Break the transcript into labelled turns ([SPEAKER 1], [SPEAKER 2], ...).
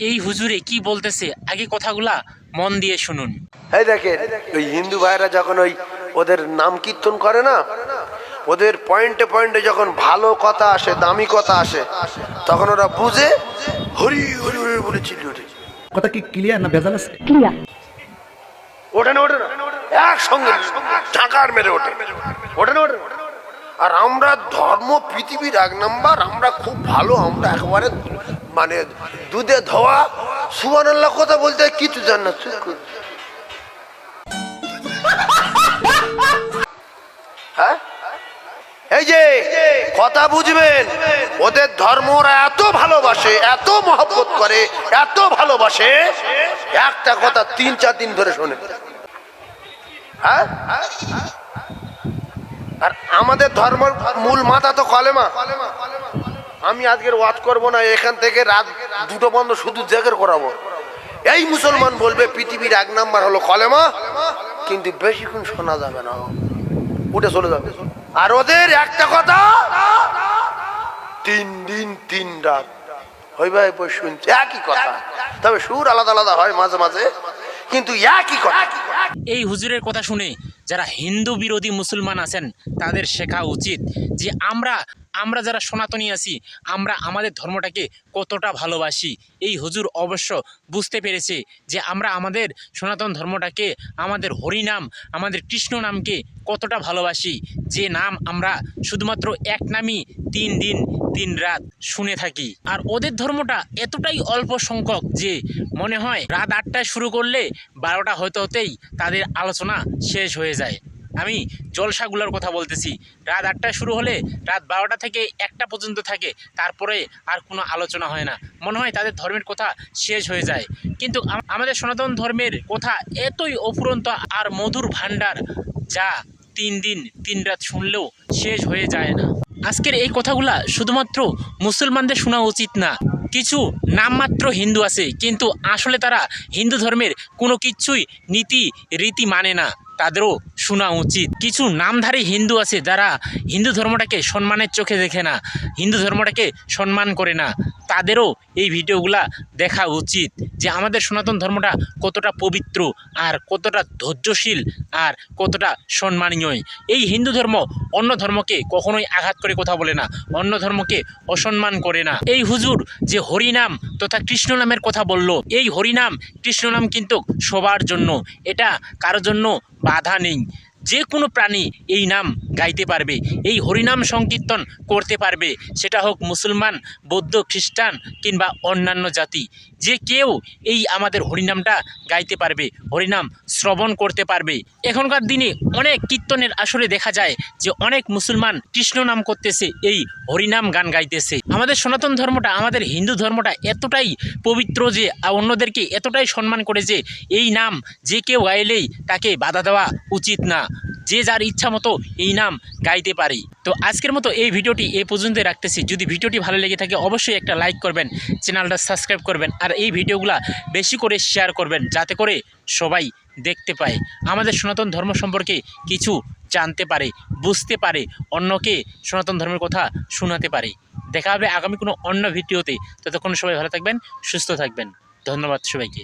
[SPEAKER 1] এই হুজুরে কি বলতেছে? আগে কথাগুলা মন দিয়ে শুনুন।
[SPEAKER 2] এই দেখেন ওই হিন্দু ভাইরা যখন ওই ওদের নাম কীর্তন করে না ওদের পয়েন্টে পয়েন্টে যখন ভালো কথা আসে দামি কথা আসে তখন ওরা বুঝে হরি হরি হরি বলে চিল্লি ওঠে।
[SPEAKER 3] কথা কি ক্লিয়ার না ভেজাল আছে?
[SPEAKER 2] ওঠে না ওঠে না একসঙ্গে ঢাকার মেরে ওঠে। ওঠে না ওঠে না? আর আমরা ধর্ম পৃথিবীর এক নাম্বার আমরা খুব ভালো আমরা একবারে মানে দুধে ধোয়া সুবান আল্লাহ কথা বলতে কিছু জান না এই যে, কথা বুঝবেন, ওদের এত ভালোবাসে, এত মহব্বত করে, এত ভালোবাসে, একটা কথা তিন, চার দিন ধরে শোনে। হ্যাঁ? আর আমাদের ধর্মের মূল মাথা তো কলেমা। আমি আজকের ওয়াজ করব না, এখান থেকে রাত দুটো বন্ধ শুধু জেগের করাবো। এই মুসলমান বলবে, পৃথিবীর এক নাম্বার হলো কলেমা, কিন্তু বেশিক্ষণ শোনা যাবে না। উঠে চলে যাবে। আর ওদের একটা কথা, তিন দিন, তিন রাত। হই ভাই বই শুনছে, একই কথা। তবে সুর আলাদা আলাদা হয় মাঝে মাঝে, কিন্তু একই কথা।
[SPEAKER 1] এই হুজুরের কথা শুনে যারা হিন্দু বিরোধী মুসলমান আছেন, তাদের শেখা উচিত যে আমরা আমরা যারা সনাতনী আছি, আমরা আমাদের ধর্মটাকে কতটা ভালোবাসি? এই হুজুর অবশ্য বুঝতে পেরেছে যে আমরা আমাদের সনাতন ধর্মটাকে, আমাদের হরিনাম, আমাদের কৃষ্ণ নামকে কতটা ভালোবাসি। যে নাম আমরা শুধুমাত্র এক নামই তিন দিন, তিন রাত শুনে থাকি। আর ওদের ধর্মটা এতটাই অল্প সংখ্যক যে মনে হয় রাত আটটায় শুরু করলে বারোটা হতে হতেই তাদের আলোচনা শেষ হয়ে যায়। আমি জলসাগুলোর কথা বলতেছি। রাত আটটায় শুরু হলে রাত বারোটা থেকে একটা পর্যন্ত থাকে। তারপরে আর কোনো আলোচনা হয় না। মনে হয় তাদের ধর্মের কথা শেষ হয়ে যায়। কিন্তু আমাদের সনাতন ধর্মের কথা এতই অফুরন্ত আর মধুর ভাণ্ডার যা তিন দিন, তিন রাত শুনলেও শেষ হয়ে যায় না। আজকের এই কথাগুলা শুধুমাত্র মুসলমানদের শোনা উচিত না। কিছু নামমাত্র হিন্দু আছে, কিন্তু আসলে তারা হিন্দু ধর্মের কোনো কিছুই নীতি, রীতি মানে না। তাদেরও শোনা উচিত। কিছু নামধারী হিন্দু আছে যারা হিন্দু ধর্মটাকে সম্মানের চোখে দেখে না, হিন্দু ধর্মটাকে সম্মান করে না। তাদেরও এই ভিডিওগুলা দেখা উচিত যে আমাদের সনাতন ধর্মটা কতটা পবিত্র আর কতটা ধৈর্যশীল আর কতটা সম্মানীয়। এই হিন্দু ধর্ম অন্য ধর্মকে কখনোই আঘাত করে কথা বলে না, অন্য ধর্মকে অসম্মান করে না। এই হুজুর যে হরিনাম তথা কৃষ্ণ নামের কথা বলল, এই হরিনাম কৃষ্ণ নাম কিন্তু সবার জন্য, এটা কারোর জন্য বাধা নেই। যে কোনো প্রাণী এই নাম গাইতে পারবে, এই হরিনাম সংকীর্তন করতে পারবে। সেটা হোক মুসলমান, বৌদ্ধ, খ্রিস্টান কিংবা অন্যান্য জাতি। যে কেউ এই আমাদের হরিনামটা গাইতে পারবে, হরিনাম শ্রবণ করতে পারবে। এখনকার দিনে অনেক কীর্তনের আসরে দেখা যায় যে অনেক মুসলমান কৃষ্ণ নাম করতেছে, এই হরিনাম গান গাইতেছে। আমাদের সনাতন ধর্মটা, আমাদের হিন্দু ধর্মটা এতটাই পবিত্র যে অন্যদেরকে এতটাই সম্মান করে যে, এই নাম যে কেউ গাইলেই তাকে বাধা দেওয়া উচিত না। যে যার ইচ্ছা মতো এই নাম গাইতে পারে। তো আজকের মতো এই ভিডিওটি এ পর্যন্ত রাখতেছি। যদি ভিডিওটি ভালো লেগে থাকে, অবশ্যই একটা লাইক করবেন, চ্যানেলটা সাবস্ক্রাইব করবেন, আর এই ভিডিওগুলো বেশি করে শেয়ার করবেন, যাতে করে সবাই দেখতে পায়। আমাদের সনাতন ধর্ম সম্পর্কে কিছু জানতে পারে, বুঝতে পারে, অন্যকে সনাতন ধর্মের কথা শোনাতে পারে। দেখা হবে আগামী কোনো অন্য ভিডিওতে। ততক্ষণ সবাই ভালো থাকবেন, সুস্থ থাকবেন। ধন্যবাদ সবাইকে।